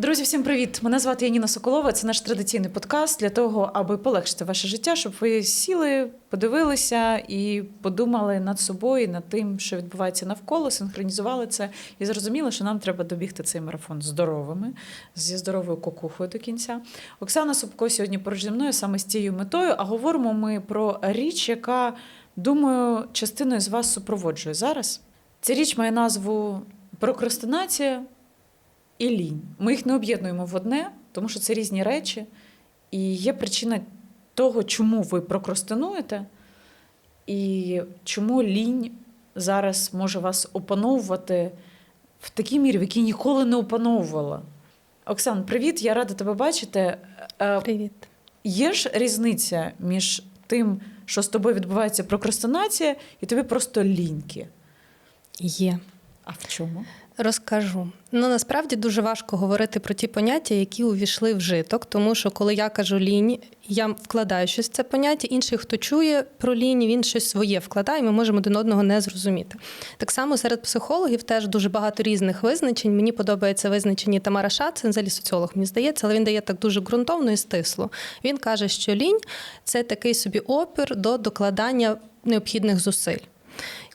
Друзі, всім привіт! Мене звати Яніна Соколова. Це наш традиційний подкаст для того, аби полегшити ваше життя, щоб ви сіли, подивилися і подумали над собою, над тим, що відбувається навколо, синхронізували це і зрозуміли, що нам треба добігти цей марафон здоровими, зі здоровою кукухою до кінця. Оксана Собко сьогодні поруч зі мною саме з цією метою. А говоримо ми про річ, яка, думаю, частиною з вас супроводжує зараз. Ця річ має назву прокрастинація і лінь. Ми їх не об'єднуємо в одне, тому що це різні речі. І є причина того, чому ви прокрастинуєте, і чому лінь зараз може вас опановувати в такій мірі, в якій ніколи не опановувала. Оксан, привіт, я рада тебе бачити. Е, Привіт. Є ж різниця між тим, що з тобою відбувається прокрастинація, і тобі просто ліньки. Є. А в чому? Розкажу. Ну насправді дуже важко говорити про ті поняття, які увійшли в житок, тому що коли я кажу лінь, я вкладаю щось в це поняття, інший, хто чує про лінь, він щось своє вкладає, ми можемо один одного не зрозуміти. Так само серед психологів теж дуже багато різних визначень. Мені подобається визначення Тамара Шац, це взагалі соціолог, мені здається, але він дає так дуже ґрунтовно і стисло. Він каже, що лінь це такий собі опір до докладання необхідних зусиль.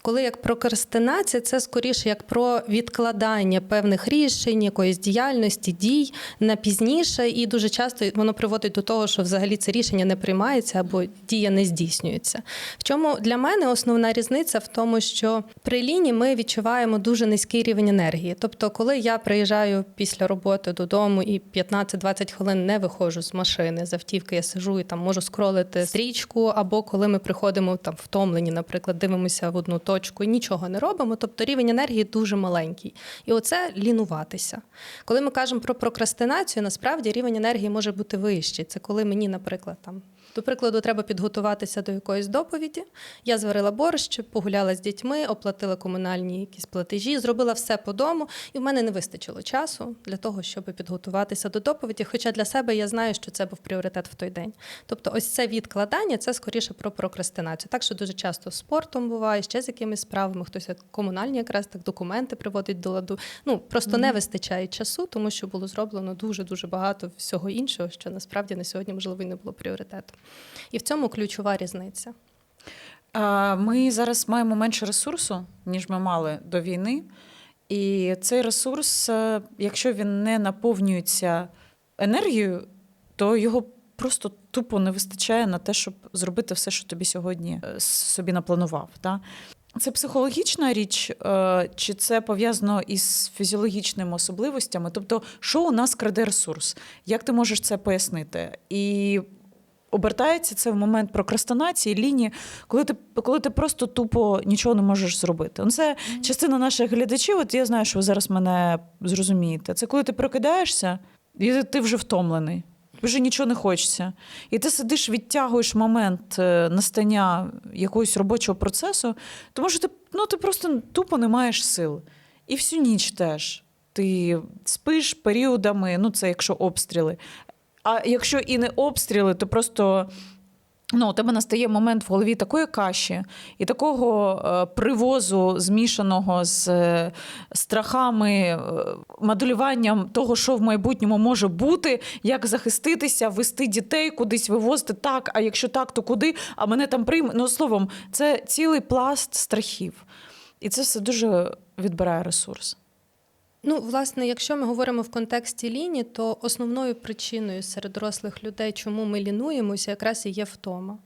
Коли як прокрастинація, це скоріше як про відкладання певних рішень, якоїсь діяльності, дій на пізніше, і дуже часто воно приводить до того, що взагалі це рішення не приймається або дія не здійснюється. В чому для мене основна різниця в тому, що при ліні ми відчуваємо дуже низький рівень енергії. Тобто, коли я приїжджаю після роботи додому і 15-20 хвилин не виходжу з машини, з автівки, я сижу і там можу скролити стрічку, або коли ми приходимо там втомлені, наприклад, дивимося в одну точку і нічого не робимо. Тобто рівень енергії дуже маленький. І оце лінуватися. Коли ми кажемо про прокрастинацію, насправді рівень енергії може бути вищий. Це коли мені, наприклад, там. До прикладу, треба підготуватися до якоїсь доповіді. Я зварила борщ, погуляла з дітьми, оплатила комунальні якісь платежі, зробила все по дому, і в мене не вистачило часу для того, щоб підготуватися до доповіді. Хоча для себе я знаю, що це був пріоритет в той день. Тобто, ось це відкладання це скоріше про прокрастинацію. Так що дуже часто спортом буває, ще з якимись справами, хтось як комунальні якраз так документи приводить до ладу. Ну просто mm-hmm. не вистачає часу, тому що було зроблено дуже дуже багато всього іншого, що насправді на сьогодні можливо і не було пріоритетом. І в цьому ключова різниця. Ми зараз маємо менше ресурсу, ніж ми мали до війни. І цей ресурс, е, якщо він не наповнюється енергією, то його просто тупо не вистачає на те, щоб зробити все, що тобі сьогодні е, собі напланував. Так? Це психологічна річ, е, чи це пов'язано із фізіологічними особливостями? Тобто, що у нас краде ресурс? Як ти можеш це пояснити? І обертається це в момент прокрастинації, лінії, коли ти коли ти просто тупо нічого не можеш зробити. Ну, Це частина наших глядачів. От я знаю, що ви зараз мене зрозумієте. Це коли ти прокидаєшся, і ти вже втомлений. Вже нічого не хочеться. І ти сидиш, відтягуєш момент е, настання якогось робочого процесу, тому що ти ну, ти просто тупо не маєш сил. І всю ніч теж. Ти спиш періодами, ну це якщо обстріли. А якщо і не обстріли, то просто ну, у тебе настає момент в голові такої каші і такого е, привозу, змішаного з е, страхами, е, моделюванням того, що в майбутньому може бути, як захиститися, вести дітей, кудись вивозити так. А якщо так, то куди? А мене там прийме. Ну, словом, це цілий пласт страхів. І це все дуже відбирає ресурс. Ну, власне, якщо ми говоримо в контексті ліні, то основною причиною серед дорослих людей, чому ми лінуємося, якраз і є втома.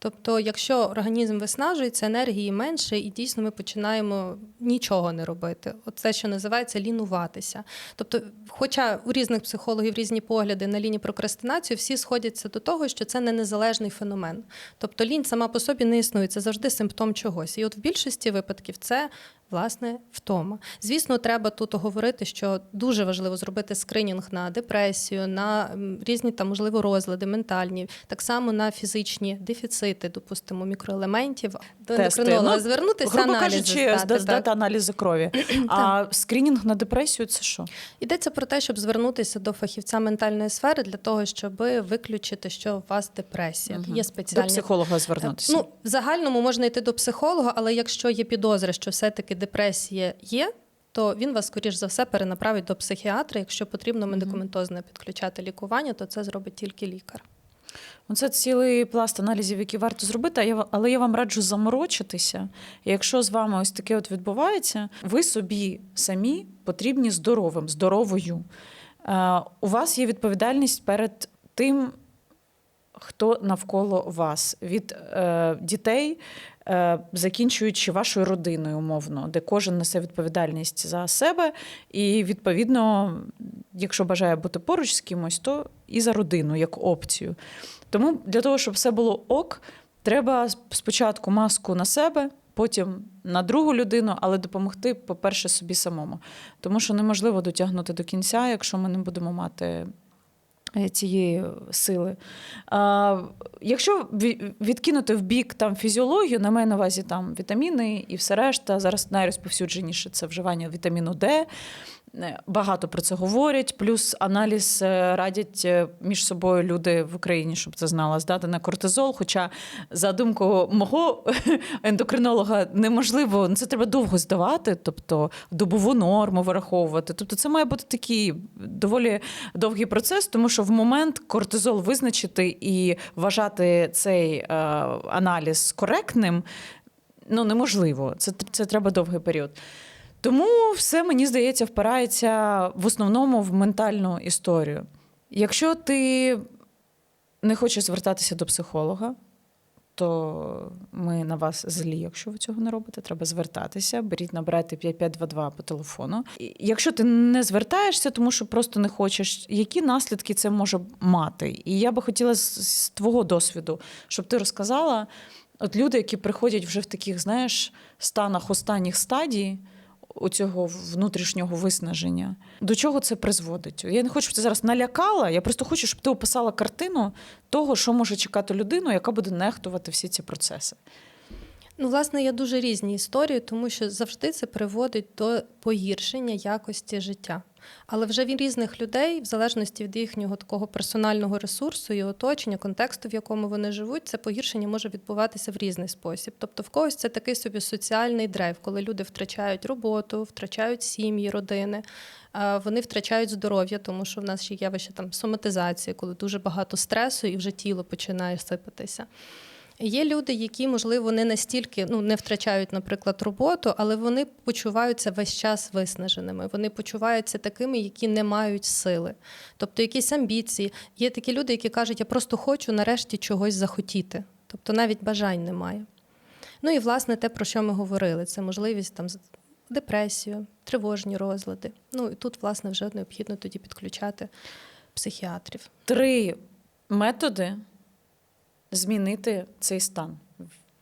Тобто, якщо організм виснажується, енергії менше, і дійсно ми починаємо нічого не робити. Оце, що називається лінуватися. Тобто, хоча у різних психологів різні погляди на лінії прокрастинацію, всі сходяться до того, що це не незалежний феномен. Тобто лінь сама по собі не існує, це завжди симптом чогось. І от в більшості випадків це Власне, втома. Звісно, треба тут говорити, що дуже важливо зробити скринінг на депресію, на різні там, можливо, розлади, ментальні, так само на фізичні дефіцити, допустимо, мікроелементів. До ендокринолога ну, звернутися грубо аналізи кажучи, здати, здати аналізи крові. а скринінг на депресію це що? Йдеться про те, щоб звернутися до фахівця ментальної сфери для того, щоб виключити, що у вас депресія. Угу. Є спеціальні до психолога звернутися. Ну, в загальному можна йти до психолога, але якщо є підозра, що все-таки депресія є, то він вас, скоріш за все, перенаправить до психіатра. Якщо потрібно медикаментозне підключати лікування, то це зробить тільки лікар. Ну, Це цілий пласт аналізів, які варто зробити, але я вам раджу заморочитися. Якщо з вами ось таке от відбувається, ви собі самі потрібні здоровим, здоровою. Е, У вас є відповідальність перед тим, хто навколо вас, від е, дітей, е, закінчуючи вашою родиною, умовно, де кожен несе відповідальність за себе, і відповідно, якщо бажає бути поруч з кимось, то і за родину як опцію. Тому для того, щоб все було ок, треба спочатку маску на себе, потім на другу людину, але допомогти, по-перше, собі самому. Тому що неможливо дотягнути до кінця, якщо ми не будемо мати цієї сили. А, якщо відкинути в бік там фізіологію, на мене на увазі там вітаміни і все решта, зараз найрозповсюдженіше це вживання вітаміну Д. Е, Багато про це говорять, плюс аналіз е, радять е, між собою люди в Україні, щоб це знала, здати на кортизол. Хоча, за думкою мого ендокринолога, неможливо, ну, це треба довго здавати, тобто добову норму вираховувати. Тобто, це має бути такий доволі довгий процес, тому що в момент кортизол визначити і вважати цей е, аналіз коректним ну, неможливо. Це, це треба довгий період. Тому все, мені здається, впирається в основному в ментальну історію. Якщо ти не хочеш звертатися до психолога, то ми на вас злі, якщо ви цього не робите. Треба звертатися, беріть, набирайте 5522 по телефону. І Якщо ти не звертаєшся, тому що просто не хочеш, які наслідки це може мати? І я би хотіла з, з твого досвіду, щоб ти розказала, от люди, які приходять вже в таких, знаєш, станах останніх стадій. У цього внутрішнього виснаження. До чого це призводить? Я не хочу, щоб ти зараз налякала. Я просто хочу, щоб ти описала картину того, що може чекати людину, яка буде нехтувати всі ці процеси. Ну, власне, є дуже різні історії, тому що завжди це приводить до погіршення якості життя. Але вже від різних людей, в залежності від їхнього такого персонального ресурсу і оточення, контексту, в якому вони живуть, це погіршення може відбуватися в різний спосіб. Тобто, в когось це такий собі соціальний драйв, коли люди втрачають роботу, втрачають сім'ї, родини. Вони втрачають здоров'я, тому що в нас ще є явище там соматизації, коли дуже багато стресу і вже тіло починає сипатися. Є люди, які, можливо, не настільки ну, не втрачають, наприклад, роботу, але вони почуваються весь час виснаженими. Вони почуваються такими, які не мають сили. Тобто якісь амбіції. Є такі люди, які кажуть, я просто хочу нарешті чогось захотіти. Тобто навіть бажань немає. Ну і власне те, про що ми говорили, це можливість там депресію, тривожні розлади. Ну і тут, власне, вже необхідно тоді підключати психіатрів. Три методи змінити цей стан.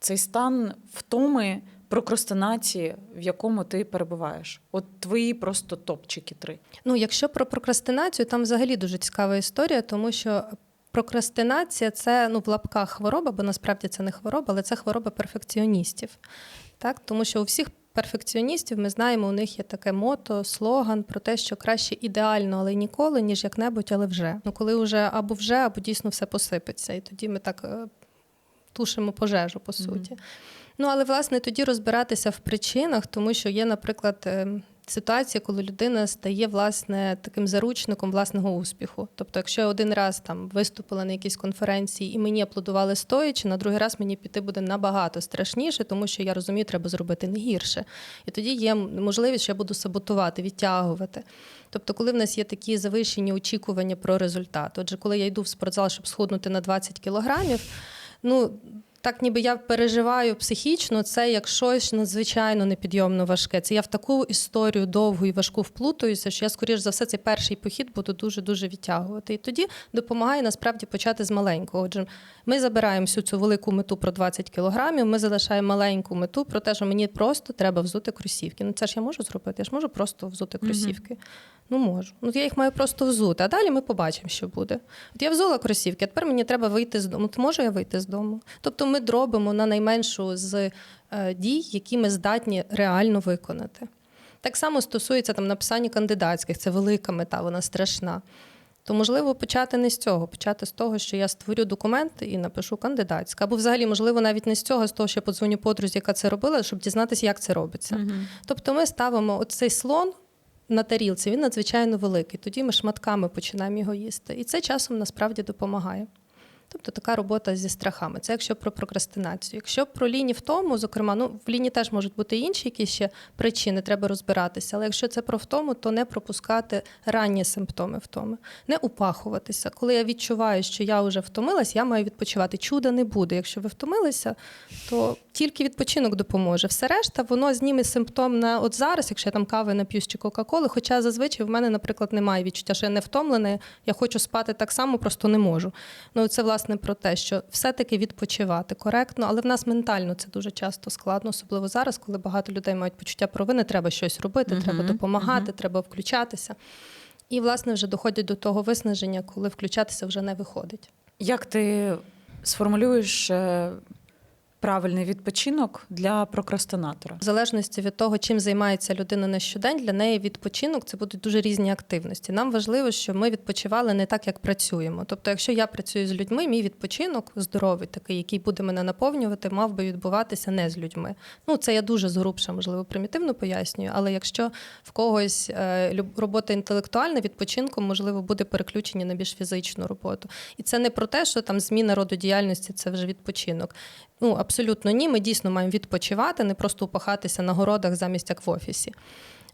Цей стан втоми, прокрастинації, в якому ти перебуваєш. От твої просто топчики три. Ну, якщо про прокрастинацію, там взагалі дуже цікава історія, тому що прокрастинація це ну, в лапках хвороба, бо насправді це не хвороба, але це хвороба перфекціоністів. Так? Тому що у всіх перфекціоністів ми знаємо, у них є таке мото, слоган про те, що краще ідеально, але ніколи, ніж як-небудь, але вже. Ну, коли вже або вже, або дійсно все посипеться. І тоді ми так е, тушимо пожежу, по суті. Ну, але власне тоді розбиратися в причинах, тому що є, наприклад, е, ситуація, коли людина стає власне таким заручником власного успіху. Тобто, якщо я один раз там виступила на якійсь конференції і мені аплодували стоячи, на другий раз мені піти буде набагато страшніше, тому що я розумію, треба зробити не гірше. І тоді є можливість, що я буду саботувати, відтягувати. Тобто, коли в нас є такі завищені очікування про результат, отже, коли я йду в спортзал, щоб схуднути на 20 кілограмів, ну так ніби я переживаю психічно це як щось надзвичайно непідйомно важке. Це я в таку історію довгу і важку вплутуюся, що я, скоріш за все, цей перший похід буду дуже-дуже відтягувати. І тоді допомагає насправді почати з маленького. Отже, ми забираємо всю цю велику мету про 20 кілограмів, ми залишаємо маленьку мету про те, що мені просто треба взути кросівки. Ну це ж я можу зробити, я ж можу просто взути кросівки. Ну можу. Ну я їх маю просто взути, а далі ми побачимо, що буде. От я взула кросівки, а тепер мені треба вийти з дому. От можу я вийти з дому? Тобто ми дробимо на найменшу з е, дій, які ми здатні реально виконати. Так само стосується там написання кандидатських, це велика мета, вона страшна. то можливо почати не з цього, почати з того, що я створю документ і напишу кандидатська. Або взагалі, можливо, навіть не з цього, а з того, що я подзвоню подрузі, яка це робила, щоб дізнатися, як це робиться. Тобто ми ставимо оцей слон на тарілці, він надзвичайно великий. Тоді ми шматками починаємо його їсти. І це часом насправді допомагає. Тобто така робота зі страхами. Це якщо про прокрастинацію. Якщо про лінії втому, зокрема, ну в лінії теж можуть бути інші якісь ще причини, треба розбиратися. Але якщо це про втому, то не пропускати ранні симптоми втоми, не упахуватися. Коли я відчуваю, що я вже втомилась, я маю відпочивати. Чуда не буде. Якщо ви втомилися, то тільки відпочинок допоможе. Все решта, воно зніме симптом на от зараз, якщо я там кави нап'ю чи Кока-Коли. Хоча зазвичай в мене, наприклад, немає відчуття, що я не втомлена, я хочу спати так само, просто не можу. Ну це власне про те, що все-таки відпочивати коректно, але в нас ментально це дуже часто складно, особливо зараз, коли багато людей мають почуття провини, треба щось робити, Мгм, треба допомагати, мгм. треба включатися. І, власне, вже доходять до того виснаження, коли включатися вже не виходить. Як ти сформулюєш е, правильний відпочинок для прокрастинатора? В залежності від того, чим займається людина на щодень, для неї відпочинок це будуть дуже різні активності. Нам важливо, щоб ми відпочивали не так, як працюємо. Тобто, якщо я працюю з людьми, мій відпочинок здоровий, такий, який буде мене наповнювати, мав би відбуватися не з людьми. Ну це я дуже згрубша, можливо, примітивно пояснюю. Але якщо в когось е, робота інтелектуальна, відпочинком можливо буде переключення на більш фізичну роботу. І це не про те, що там зміна роду діяльності це вже відпочинок. Ну, абсолютно ні. Ми дійсно маємо відпочивати, не просто упахатися на городах замість як в офісі.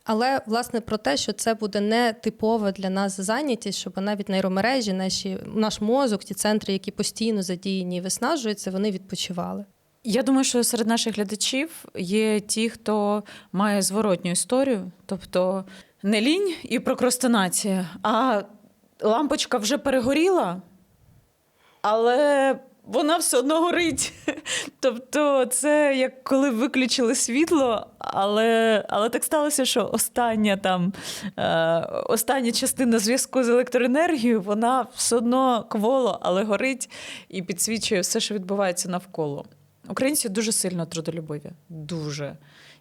Але власне про те, що це буде не типова для нас зайнятість, щоб навіть нейромережі, наші наш мозок, ті центри, які постійно задіяні і виснажуються, вони відпочивали. Я думаю, що серед наших глядачів є ті, хто має зворотню історію, тобто не лінь і прокрастинація, а лампочка вже перегоріла, але вона все одно горить. Тобто, це як коли виключили світло, але, але так сталося, що остання там е, остання частина зв'язку з електроенергією, вона все одно кволо, але горить і підсвічує все, що відбувається навколо. Українці дуже сильно трудолюбові. Дуже.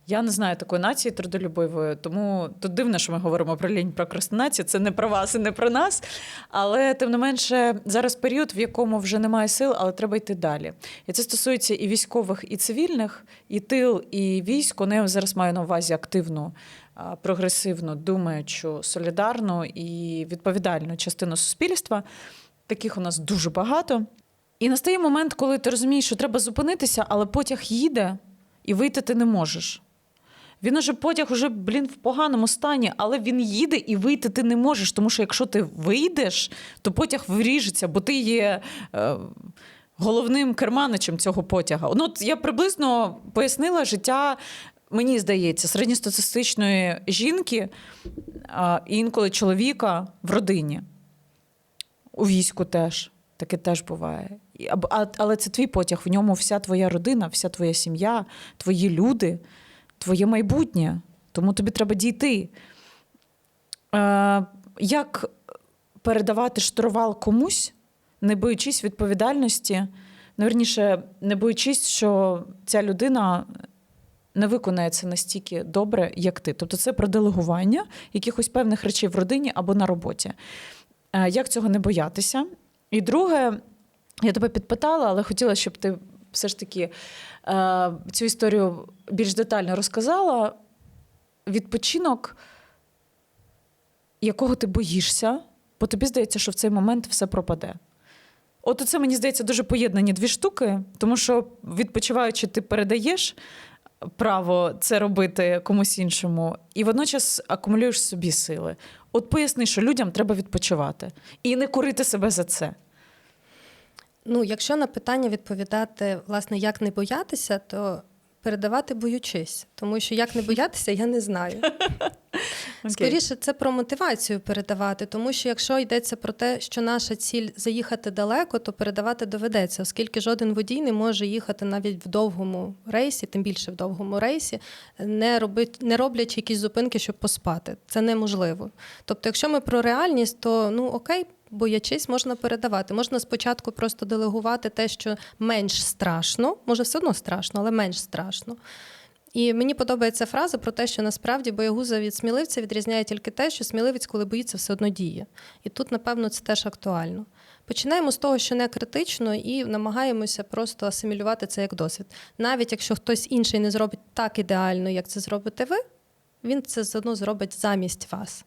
Я не знаю такої нації трудолюбивої, тому тут дивно, що ми говоримо про лінь прокрастинацію. Це не про вас і не про нас. Але тим не менше, зараз період, в якому вже немає сил, але треба йти далі. І це стосується і військових, і цивільних, і тил, і військо. Не зараз маю на увазі активну, прогресивну, думаючу, солідарну і відповідальну частину суспільства. Таких у нас дуже багато. І настає момент, коли ти розумієш, що треба зупинитися, але потяг їде, і вийти ти не можеш. Він уже потяг уже, блін, в поганому стані, але він їде і вийти ти не можеш. Тому що якщо ти вийдеш, то потяг вріжеться, бо ти є е, головним керманичем цього потяга. Ну, от я приблизно пояснила життя, мені здається, середньостатистичної жінки, а, і інколи чоловіка в родині. У війську теж. Таке теж буває. Але це твій потяг, в ньому вся твоя родина, вся твоя сім'я, твої люди, твоє майбутнє. Тому тобі треба дійти. Е, як передавати штурвал комусь, не боючись відповідальності, ну, не боючись, що ця людина не виконає це настільки добре, як ти. Тобто це про делегування якихось певних речей в родині або на роботі. Е, Як цього не боятися? І друге, я тебе підпитала, але хотіла, щоб ти все ж таки е, цю історію більш детально розказала. Відпочинок, якого ти боїшся, бо тобі здається, що в цей момент все пропаде. От це, мені здається, дуже поєднані дві штуки, тому що відпочиваючи, ти передаєш право це робити комусь іншому, і водночас акумулюєш собі сили. От поясни, що людям треба відпочивати і не курити себе за це. Ну, якщо на питання відповідати, власне, як не боятися, то передавати боючись, тому що як не боятися, я не знаю. Скоріше, це про мотивацію передавати, тому що якщо йдеться про те, що наша ціль заїхати далеко, то передавати доведеться, оскільки жоден водій не може їхати навіть в довгому рейсі, тим більше в довгому рейсі, не робить, не роблячи якісь зупинки, щоб поспати. Це неможливо. Тобто, якщо ми про реальність, то ну окей. Боячись, можна передавати. Можна спочатку просто делегувати те, що менш страшно, може, все одно страшно, але менш страшно. І мені подобається фраза про те, що насправді боягуза від сміливця відрізняє тільки те, що сміливець, коли боїться, все одно діє. І тут, напевно, це теж актуально. Починаємо з того, що не критично, і намагаємося просто асимілювати це як досвід. Навіть якщо хтось інший не зробить так ідеально, як це зробите ви, він це заодно зробить замість вас.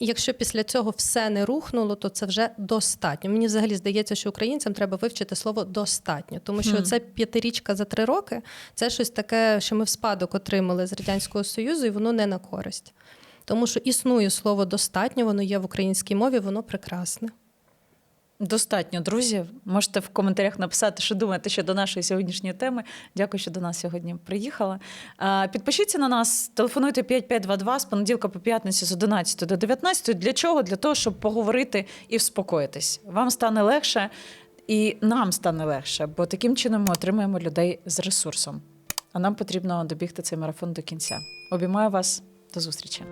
І якщо після цього все не рухнуло, то це вже достатньо. Мені взагалі здається, що українцям треба вивчити слово достатньо, тому що mm. це п'ятирічка за три роки це щось таке, що ми в спадок отримали з радянського союзу, і воно не на користь. Тому що існує слово достатньо, воно є в українській мові, воно прекрасне. Достатньо, друзі. Можете в коментарях написати, що думаєте щодо нашої сьогоднішньої теми. Дякую, що до нас сьогодні приїхала. Підпишіться на нас, телефонуйте 5522 з понеділка по п'ятницю з 11 до 19. Для чого? Для того, щоб поговорити і вспокоїтись. Вам стане легше, і нам стане легше, бо таким чином ми отримаємо людей з ресурсом. А нам потрібно добігти цей марафон до кінця. Обіймаю вас, до зустрічі.